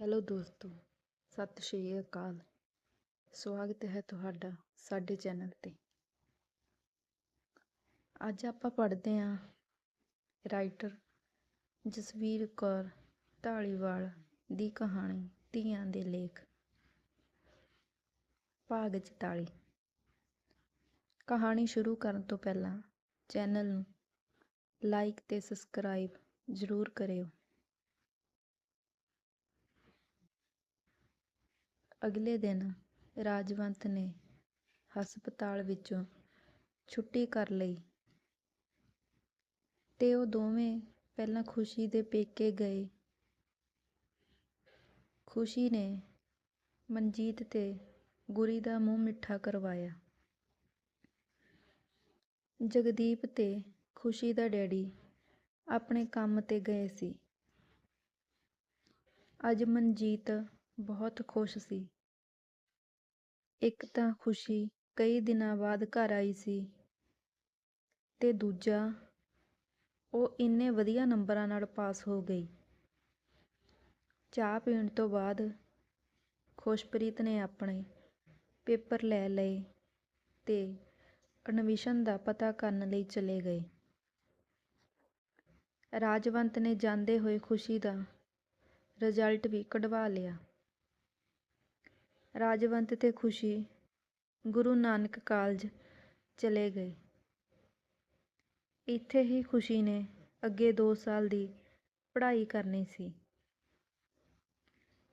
Hello ਦੋਸਤੋ, ਸਤਿ ਸ਼੍ਰੀ ਅਕਾਲ। ਸਵਾਗਤ ਹੈ ਤੁਹਾਡਾ ਸਾਡੇ ਚੈਨਲ ਤੇ। ਅੱਜ ਆਪਾਂ ਪੜ੍ਹਦੇ ਹਾਂ ਰਾਈਟਰ ਜਸਵੀਰ ਕੌਰ ਢਾਲੀਵਾਲ ਦੀ ਕਹਾਣੀ ਧੀਆਂ ਦੇ ਲੇਖ, ਭਾਗ 44 ਕਹਾਣੀ ਸ਼ੁਰੂ ਕਰਨ ਤੋਂ ਪਹਿਲਾਂ ਚੈਨਲ ਨੂੰ ਲਾਈਕ ਤੇ ਸਬਸਕ੍ਰਾਈਬ ਜ਼ਰੂਰ ਕਰਿਓ। ਅਗਲੇ ਦਿਨ ਰਾਜਵੰਤ ਨੇ ਹਸਪਤਾਲ ਵਿੱਚੋਂ ਛੁੱਟੀ ਕਰ ਲਈ ਤੇ ਉਹ ਦੋਵੇਂ ਪਹਿਲਾਂ ਖੁਸ਼ੀ ਦੇ ਪੇਕੇ ਗਏ। ਖੁਸ਼ੀ ਨੇ ਮਨਜੀਤ ਤੇ ਗੁਰੀ ਦਾ ਮੂੰਹ ਮਿੱਠਾ ਕਰਵਾਇਆ। ਜਗਦੀਪ ਤੇ ਖੁਸ਼ੀ ਦਾ ਡੈਡੀ ਆਪਣੇ ਕੰਮ ਤੇ ਗਏ ਸੀ। ਅੱਜ ਮਨਜੀਤ ਬਹੁਤ ਖੁਸ਼ ਸੀ। ਇੱਕ ਤਾਂ ਖੁਸ਼ੀ ਕਈ ਦਿਨਾਂ ਬਾਅਦ ਘਰ ਆਈ ਸੀ ਤੇ ਦੂਜਾ ਉਹ ਇੰਨੇ ਵਧੀਆ ਨੰਬਰਾਂ ਨਾਲ ਪਾਸ ਹੋ ਗਈ। ਚਾਹ ਪੀਣ ਤੋਂ ਬਾਅਦ ਖੁਸ਼ਪ੍ਰੀਤ ਨੇ ਆਪਣੇ ਪੇਪਰ ਲੈ ਲਏ ਤੇ ਐਡਮਿਸ਼ਨ ਦਾ ਪਤਾ ਕਰਨ ਲਈ ਚਲੇ ਗਏ। ਰਾਜਵੰਤ ਨੇ ਜਾਂਦੇ ਹੋਏ ਖੁਸ਼ੀ ਦਾ ਰਿਜ਼ਲਟ ਵੀ ਕਢਵਾ ਲਿਆ। ਰਾਜਵੰਤ ਤੇ ਖੁਸ਼ੀ ਗੁਰੂ ਨਾਨਕ ਕਾਲਜ ਚਲੇ ਗਏ। ਇੱਥੇ ਹੀ ਖੁਸ਼ੀ ਨੇ ਅੱਗੇ 2 ਸਾਲ ਦੀ ਪੜ੍ਹਾਈ ਕਰਨੀ ਸੀ।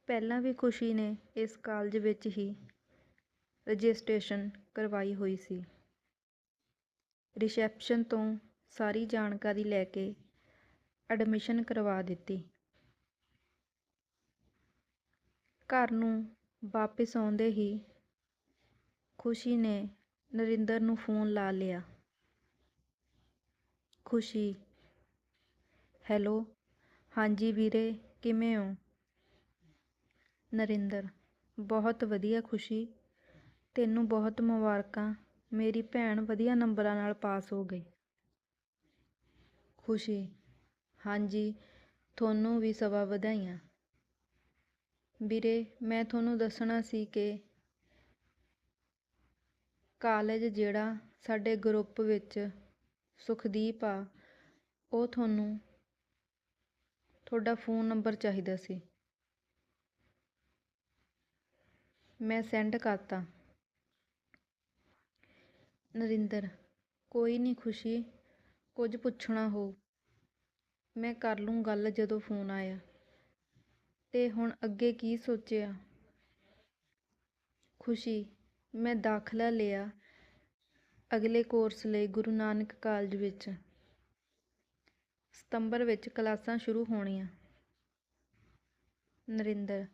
ਪਹਿਲਾਂ ਵੀ ਖੁਸ਼ੀ ਨੇ ਇਸ ਕਾਲਜ ਵਿੱਚ ਹੀ ਰਜਿਸਟ੍ਰੇਸ਼ਨ ਕਰਵਾਈ ਹੋਈ ਸੀ। ਰਿਸੈਪਸ਼ਨ ਤੋਂ ਸਾਰੀ ਜਾਣਕਾਰੀ ਲੈ ਕੇ ਐਡਮਿਸ਼ਨ ਕਰਵਾ ਦਿੱਤੀ। ਘਰ ਨੂੰ ਵਾਪਿਸ ਆਉਂਦੇ ਹੀ ਖੁਸ਼ੀ ਨੇ ਨਰਿੰਦਰ ਨੂੰ ਫੋਨ ਲਾ ਲਿਆ। ਖੁਸ਼ੀ, ਹੈਲੋ? ਹਾਂਜੀ ਵੀਰੇ, ਕਿਵੇਂ ਹੋ? ਨਰਿੰਦਰ, ਬਹੁਤ ਵਧੀਆ ਖੁਸ਼ੀ। ਤੈਨੂੰ ਬਹੁਤ ਮੁਬਾਰਕਾਂ। ਮੇਰੀ ਭੈਣ ਵਧੀਆ ਨੰਬਰਾਂ ਨਾਲ ਪਾਸ ਹੋ ਗਈ। ਖੁਸ਼ੀ, ਹਾਂਜੀ, ਤੁਹਾਨੂੰ ਵੀ ਸਵਾ ਵਧਾਈਆਂ। ਵੀਰੇ, ਮੈਂ ਤੁਹਾਨੂੰ ਦੱਸਣਾ ਸੀ ਕਿ ਕਾਲਜ ਜਿਹੜਾ ਸਾਡੇ ਗਰੁੱਪ ਵਿੱਚ ਸੁਖਦੀਪ ਆ, ਉਹ ਤੁਹਾਨੂੰ ਤੁਹਾਡਾ ਫੋਨ ਨੰਬਰ ਚਾਹੀਦਾ ਸੀ। ਮੈਂ ਸੈਂਡ ਕਰਤਾ। ਨਰਿੰਦਰ, ਕੋਈ ਨਹੀਂ ਖੁਸ਼ੀ, ਕੁਝ ਪੁੱਛਣਾ ਹੋ ਮੈਂ ਕਰ ਲੂੰ ਗੱਲ ਜਦੋਂ ਫੋਨ ਆਇਆ। ਤੇ ਹੁਣ ਅੱਗੇ ਕੀ ਸੋਚਿਆ? ਖੁਸ਼ੀ, ਮੈਂ ਦਾਖਲਾ ਲਿਆ ਅਗਲੇ ਕੋਰਸ ਲਈ ਗੁਰੂ ਨਾਨਕ ਕਾਲਜ ਵਿੱਚ। ਸਤੰਬਰ ਵਿੱਚ ਕਲਾਸਾਂ ਸ਼ੁਰੂ ਹੋਣੀਆਂ। ਨਰਿੰਦਰ,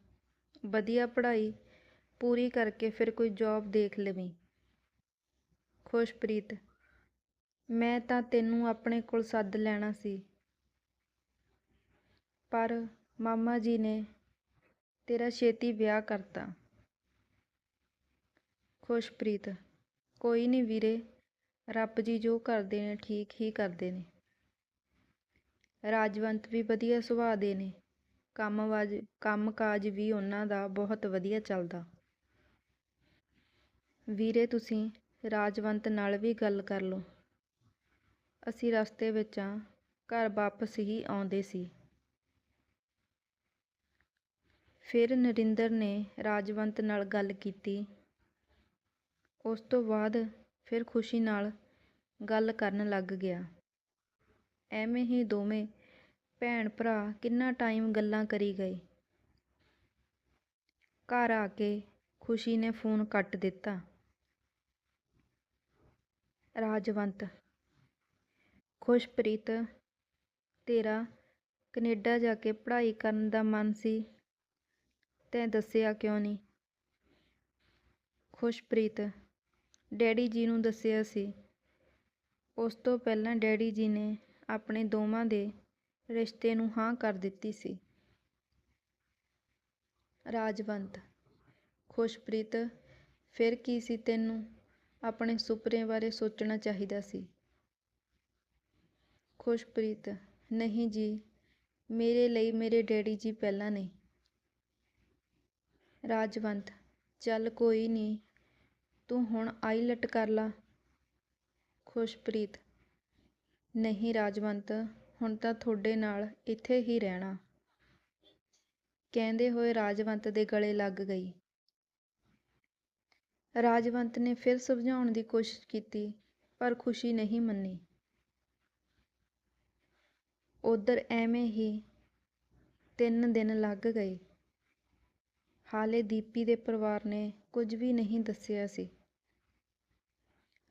ਵਧੀਆ ਪੜ੍ਹਾਈ, ਪੂਰੀ ਕਰਕੇ ਫਿਰ ਕੋਈ ਜੌਬ ਦੇਖ ਲਵੀਂ। ਖੁਸ਼ਪ੍ਰੀਤ, ਮੈਂ ਤਾਂ ਤੈਨੂੰ ਆਪਣੇ ਕੋਲ ਸੱਦ ਲੈਣਾ ਸੀ। ਪਰ ਮਾਮਾ ਜੀ ਨੇ ਤੇਰਾ ਛੇਤੀ ਵਿਆਹ ਕਰਤਾ। ਖੁਸ਼ਪ੍ਰੀਤ ਕੋਈ ਨਹੀਂ ਵੀਰੇ, ਰੱਬ ਜੀ ਜੋ ਕਰਦੇ ਨੇ, ਠੀਕ ਹੀ ਕਰਦੇ ਨੇ। ਰਾਜਵੰਤ ਵੀ ਵਧੀਆ ਸੁਭਾਅ ਦੇ ਨੇ, ਕੰਮਵਾਜ ਕੰਮ ਕਾਜ ਵੀ ਉਹਨਾਂ ਦਾ ਬਹੁਤ ਵਧੀਆ ਚੱਲਦਾ। ਵੀਰੇ ਤੁਸੀਂ ਰਾਜਵੰਤ ਨਾਲ ਵੀ ਗੱਲ ਕਰ ਲਓ। ਅਸੀਂ ਰਸਤੇ ਵਿੱਚ ਆ, ਘਰ ਵਾਪਸ ਹੀ ਆਉਂਦੇ ਸੀ। ਫਿਰ ਨਰਿੰਦਰ ਨੇ ਰਾਜਵੰਤ ਨਾਲ ਗੱਲ ਕੀਤੀ। ਉਸ ਤੋਂ ਬਾਅਦ ਫਿਰ ਖੁਸ਼ੀ ਨਾਲ ਗੱਲ ਕਰਨ ਲੱਗ ਗਿਆ। ਐਵੇਂ ਹੀ ਦੋਵੇਂ ਭੈਣ ਭਰਾ ਕਿੰਨਾ ਟਾਈਮ ਗੱਲਾਂ ਕਰੀ ਗਏ। ਘਰ ਆ ਕੇ ਖੁਸ਼ੀ ਨੇ ਫੋਨ ਕੱਟ ਦਿੱਤਾ। ਰਾਜਵੰਤ, ਖੁਸ਼ਪ੍ਰੀਤ, ਤੇਰਾ ਕੈਨੇਡਾ ਜਾ ਕੇ ਪੜ੍ਹਾਈ ਕਰਨ ਦਾ ਮਨ ਸੀ। ਤੈਂ ਦੱਸਿਆ ਕਿਉਂ ਨਹੀਂ? ਖੁਸ਼ਪ੍ਰੀਤ, ਡੈਡੀ ਜੀ ਨੂੰ ਦੱਸਿਆ ਸੀ। ਉਸ ਤੋਂ ਪਹਿਲਾਂ ਡੈਡੀ ਜੀ ਨੇ ਆਪਣੇ ਦੋਵਾਂ ਦੇ ਰਿਸ਼ਤੇ ਨੂੰ ਹਾਂ ਕਰ ਦਿੱਤੀ ਸੀ। ਰਾਜਵੰਤ, ਖੁਸ਼ਪ੍ਰੀਤ, ਫਿਰ ਕੀ ਸੀ ਤੈਨੂੰ ਆਪਣੇ ਸੁਪਨੇ ਬਾਰੇ ਸੋਚਣਾ ਚਾਹੀਦਾ ਸੀ? ਖੁਸ਼ਪ੍ਰੀਤ, ਨਹੀਂ ਜੀ, ਮੇਰੇ ਲਈ ਮੇਰੇ ਡੈਡੀ ਜੀ ਪਹਿਲਾਂ ਨੇ ਰਾਜਵੰਤ, ਚੱਲ ਕੋਈ ਨੀ, ਤੂੰ ਹੁਣ ਆਈਲਟ ਕਰ ਲਾ। ਖੁਸ਼ਪ੍ਰੀਤ, ਨਹੀਂ ਰਾਜਵੰਤ, ਹੁਣ ਤਾਂ ਤੁਹਾਡੇ ਨਾਲ ਇੱਥੇ ਹੀ ਰਹਿਣਾ। ਕਹਿੰਦੇ ਹੋਏ ਰਾਜਵੰਤ ਦੇ ਗਲੇ ਲੱਗ ਗਈ। ਰਾਜਵੰਤ ਨੇ ਫਿਰ ਸਮਝਾਉਣ ਦੀ ਕੋਸ਼ਿਸ਼ ਕੀਤੀ, ਪਰ ਖੁਸ਼ੀ ਨਹੀਂ ਮੰਨੀ। ਉਧਰ ਐਵੇਂ ਹੀ ਤਿੰਨ ਦਿਨ ਲੱਗ ਗਏ। ਹਾਲੇ ਦੀਪੀ ਦੇ ਪਰਿਵਾਰ ਨੇ ਕੁਝ ਵੀ ਨਹੀਂ ਦੱਸਿਆ ਸੀ।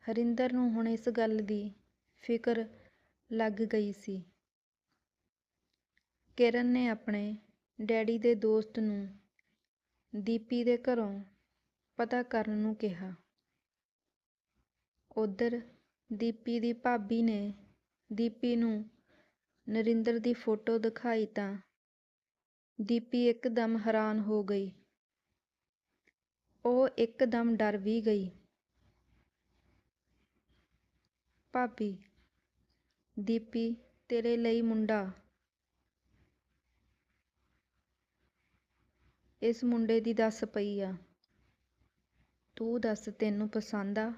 ਹਰਿੰਦਰ ਨੂੰ ਹੁਣ ਇਸ ਗੱਲ ਦੀ ਫਿਕਰ ਲੱਗ ਗਈ ਸੀ। ਕਿਰਨ ਨੇ ਆਪਣੇ ਡੈਡੀ ਦੇ ਦੋਸਤ ਨੂੰ ਦੀਪੀ ਦੇ ਘਰੋਂ ਪਤਾ ਕਰਨ ਨੂੰ ਕਿਹਾ। ਉਧਰ ਦੀਪੀ ਦੀ ਭਾਬੀ ਨੇ ਦੀਪੀ ਨੂੰ ਨਰਿੰਦਰ ਦੀ ਫੋਟੋ ਦਿਖਾਈ ਤਾਂ ਦੀਪੀ ਇੱਕਦਮ ਹੈਰਾਨ ਹੋ ਗਈ। ਉਹ ਇਕਦਮ ਡਰ ਵੀ ਗਈ। ਭਾਬੀ, ਦੀਪੀ, ਤੇਰੇ ਲਈ ਮੁੰਡਾ। ਇਸ ਮੁੰਡੇ ਦੀ ਦੱਸ ਪਈ ਆ। ਤੂੰ ਦੱਸ ਤੈਨੂੰ ਪਸੰਦ ਆ?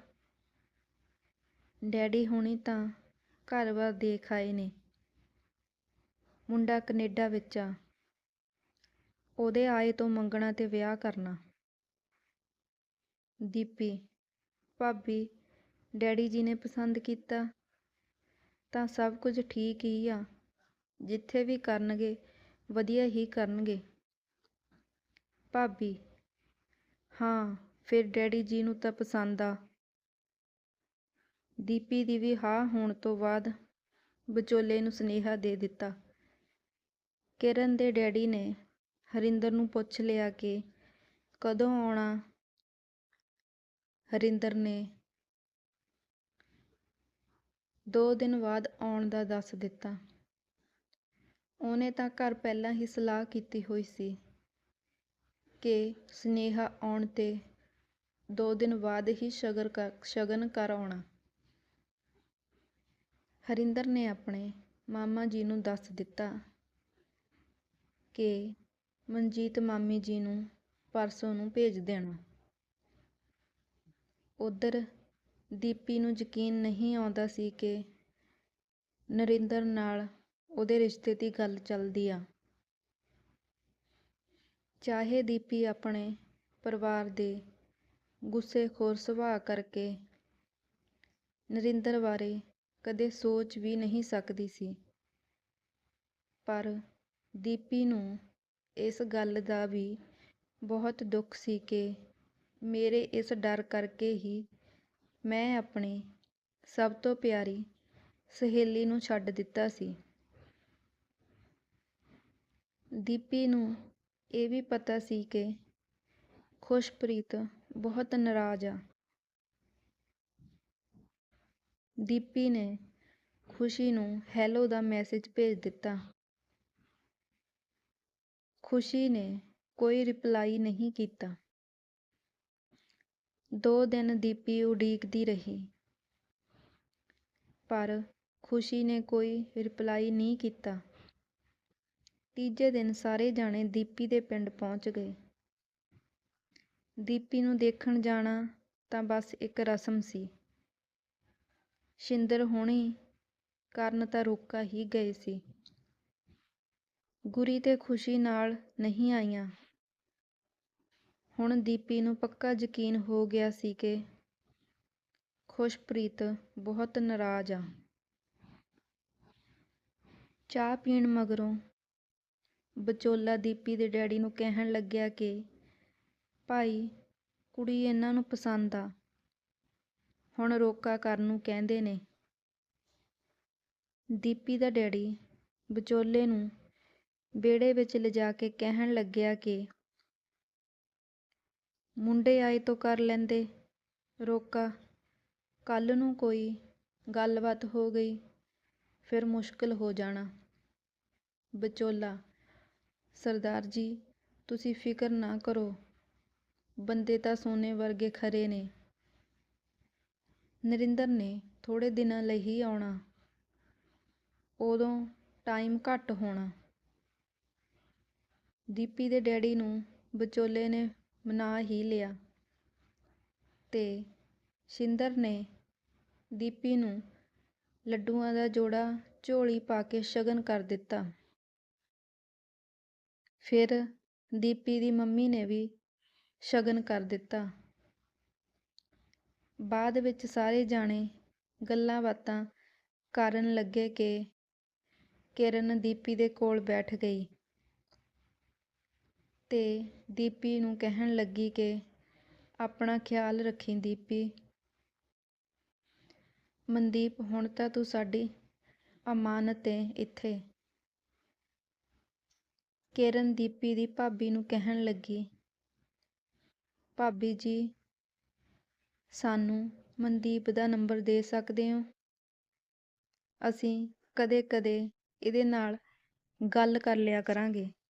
ਡੈਡੀ ਹੁਣੀ ਤਾਂ ਘਰ-ਬਾਰ ਦੇਖ ਆਏ ਨੇ। ਮੁੰਡਾ ਕੈਨੇਡਾ ਵਿੱਚ ਆ। ਉਹਦੇ ਆਏ ਤੋਂ ਮੰਗਣਾ ਤੇ ਵਿਆਹ ਕਰਨਾ। ਦੀਪੀ, ਭਾਬੀ, ਡੈਡੀ ਜੀ ਨੇ ਪਸੰਦ ਕੀਤਾ। ਤਾਂ ਸਭ ਕੁਝ ਠੀਕ ਹੀ ਆ। ਜਿੱਥੇ ਵੀ ਕਰਨਗੇ, ਵਧੀਆ ਹੀ ਕਰਨਗੇ। ਭਾਬੀ, ਹਾਂ, ਫਿਰ ਡੈਡੀ ਜੀ ਨੂੰ ਤਾਂ ਪਸੰਦ ਆ। ਦੀਪੀ ਦੀ ਵੀ ਹਾਂ ਹੋਣ ਤੋਂ ਬਾਅਦ ਵਿਚੋਲੇ ਨੂੰ ਸੁਨੇਹਾ ਦੇ ਦਿੱਤਾ। ਕਿਰਨ ਦੇ ਡੈਡੀ ਨੇ ਹਰਿੰਦਰ ਨੂੰ ਪੁੱਛ ਲਿਆ ਕਿ ਕਦੋਂ ਆਉਣਾ? ਹਰਿੰਦਰ ਨੇ ਦੋ ਦਿਨ ਬਾਅਦ ਆਉਣ ਦਾ ਦੱਸ ਦਿੱਤਾ। ਉਹਨੇ ਤਾਂ ਘਰ ਪਹਿਲਾਂ ਹੀ ਸਲਾਹ ਕੀਤੀ ਹੋਈ ਸੀ ਕਿ ਸੁਨੇਹਾ ਆਉਣ ਤੇ ਦੋ ਦਿਨ ਬਾਅਦ ਹੀ ਸ਼ਗਨ ਕਰ ਸ਼ਗਨ ਕਰ ਆਉਣਾ। ਹਰਿੰਦਰ ਨੇ ਆਪਣੇ ਮਾਮਾ ਜੀ ਨੂੰ ਦੱਸ ਦਿੱਤਾ ਕਿ ਮਨਜੀਤ ਮਾਮੀ ਜੀ ਨੂੰ ਪਰਸੋਂ ਨੂੰ ਭੇਜ ਦੇਣਾ। ਉੱਧਰ ਦੀਪੀ ਨੂੰ ਯਕੀਨ ਨਹੀਂ ਆਉਂਦਾ ਸੀ ਕਿ ਨਰਿੰਦਰ ਨਾਲ ਉਹਦੇ ਰਿਸ਼ਤੇ ਦੀ ਗੱਲ ਚੱਲਦੀ ਆ। ਚਾਹੇ ਦੀਪੀ ਆਪਣੇ ਪਰਿਵਾਰ ਦੇ ਗੁੱਸੇਖੋਰ ਸੁਭਾਅ ਕਰਕੇ ਨਰਿੰਦਰ ਬਾਰੇ ਕਦੇ ਸੋਚ ਵੀ ਨਹੀਂ ਸਕਦੀ ਸੀ, ਪਰ ਦੀਪੀ ਨੂੰ ਇਸ ਗੱਲ ਦਾ ਵੀ ਬਹੁਤ ਦੁੱਖ ਸੀ ਕਿ ਮੇਰੇ ਇਸ ਡਰ ਕਰਕੇ ਹੀ ਮੈਂ ਆਪਣੀ ਸਭ ਤੋਂ ਪਿਆਰੀ ਸਹੇਲੀ ਨੂੰ ਛੱਡ ਦਿੱਤਾ ਸੀ। ਦੀਪੀ ਨੂੰ ਇਹ ਵੀ ਪਤਾ ਸੀ ਕਿ ਖੁਸ਼ਪ੍ਰੀਤ ਬਹੁਤ ਨਾਰਾਜ਼ ਆ। ਦੀਪੀ ਨੇ ਖੁਸ਼ੀ ਨੂੰ ਹੈਲੋ ਦਾ ਮੈਸੇਜ ਭੇਜ ਦਿੱਤਾ। ਖੁਸ਼ੀ ਨੇ ਕੋਈ ਰਿਪਲਾਈ ਨਹੀਂ ਕੀਤਾ। ਦੋ ਦਿਨ ਦੀਪੀ ਉਡੀਕਦੀ ਰਹੀ। ਪਰ ਖੁਸ਼ੀ ਨੇ ਕੋਈ ਰਿਪਲਾਈ ਨਹੀਂ ਕੀਤਾ। ਤੀਜੇ ਦਿਨ ਸਾਰੇ ਜਾਣੇ ਦੀਪੀ ਦੇ ਪਿੰਡ ਪਹੁੰਚ ਗਏ। ਦੀਪੀ ਨੂੰ ਦੇਖਣ ਜਾਣਾ ਤਾਂ ਬਸ ਇੱਕ ਰਸਮ ਸੀ। ਸ਼ਿੰਦਰ ਹੋਣੀ ਕਰਨ ਤਾਂ ਰੋਕਾ ਹੀ ਗਏ ਸੀ। ਗੁਰੀ ਤੇ ਖੁਸ਼ੀ ਨਾਲ ਨਹੀਂ ਆਈਆਂ। ਹੁਣ ਦੀਪੀ ਨੂੰ ਪੱਕਾ ਯਕੀਨ ਹੋ ਗਿਆ ਸੀ ਕਿ ਖੁਸ਼ਪ੍ਰੀਤ ਬਹੁਤ ਨਾਰਾਜ਼ ਆ। ਚਾਹ ਪੀਣ ਮਗਰੋਂ ਵਿਚੋਲਾ ਦੀਪੀ ਦੇ ਡੈਡੀ ਨੂੰ ਕਹਿਣ ਲੱਗਿਆ ਕਿ, ਭਾਈ, ਕੁੜੀ ਇਹਨਾਂ ਨੂੰ ਪਸੰਦ ਆ। ਹੁਣ ਰੋਕਾ ਕਰਨ ਨੂੰ ਕਹਿੰਦੇ ਨੇ। ਦੀਪੀ ਦਾ ਡੈਡੀ ਵਿਚੋਲੇ ਨੂੰ ਵਿਹੜੇ ਵਿੱਚ ਲਿਜਾ ਕੇ ਕਹਿਣ ਲੱਗਿਆ ਕਿ ਮੁੰਡੇ ਆਏ ਤੋਂ ਕਰ ਲੈਂਦੇ। ਰੋਕਾ। ਕੱਲ੍ਹ ਨੂੰ ਕੋਈ ਗੱਲਬਾਤ ਹੋ ਗਈ, ਫਿਰ ਮੁਸ਼ਕਲ ਹੋ ਜਾਣਾ। ਵਿਚੋਲਾ, ਸਰਦਾਰ ਜੀ, ਤੁਸੀਂ ਫਿਕਰ ਨਾ ਕਰੋ। ਬੰਦੇ ਤਾਂ ਸੋਨੇ ਵਰਗੇ ਖਰੇ ਨੇ। ਨਰਿੰਦਰ ਨੇ ਥੋੜੇ ਦਿਨਾਂ ਲਈ ਹੀ ਆਉਣਾ। ਉਦੋਂ ਟਾਈਮ ਘੱਟ ਹੋਣਾ। ਦੀਪੀ ਦੇ ਡੈਡੀ ਨੂੰ ਵਿਚੋਲੇ ਨੇ ਮਨਾ ਹੀ ਲਿਆ। ਤੇ ਸ਼ਿੰਦਰ ਨੇ ਦੀਪੀ ਨੂੰ ਲੱਡੂਆਂ ਦਾ ਜੋੜਾ ਝੋਲੀ ਪਾ ਕੇ ਸ਼ਗਨ ਕਰ ਦਿੱਤਾ। ਫਿਰ ਦੀਪੀ ਦੀ ਮੰਮੀ ਨੇ ਵੀ ਸ਼ਗਨ ਕਰ ਦਿੱਤਾ। ਬਾਅਦ ਵਿੱਚ ਸਾਰੇ ਜਾਣੇ ਗੱਲਾਂ ਬਾਤਾਂ ਕਰਨ ਲੱਗੇ ਕਿ ਕਿਰਨ ਦੀਪੀ ਦੇ ਕੋਲ ਬੈਠ ਗਈ। ਤੇ ਦੀਪੀ ਨੂੰ ਕਹਿਣ ਲੱਗੀ ਕਿ ਆਪਣਾ ਖਿਆਲ ਰੱਖੀ ਦੀਪੀ। ਮਨਦੀਪ, ਹੁਣ ਤਾਂ ਤੂੰ ਸਾਡੀ ਅਮਾਨਤ ਏ ਇੱਥੇ। ਕਿਰਨ ਦੀਪੀ ਦੀ ਭਾਬੀ ਨੂੰ ਕਹਿਣ ਲੱਗੀ। ਭਾਬੀ ਜੀ, ਸਾਨੂੰ ਮਨਦੀਪ ਦਾ ਨੰਬਰ ਦੇ ਸਕਦੇ ਹੋ? ਅਸੀਂ ਕਦੇ ਕਦੇ ਇਹਦੇ ਨਾਲ ਗੱਲ ਕਰ ਲਿਆ ਕਰਾਂਗੇ।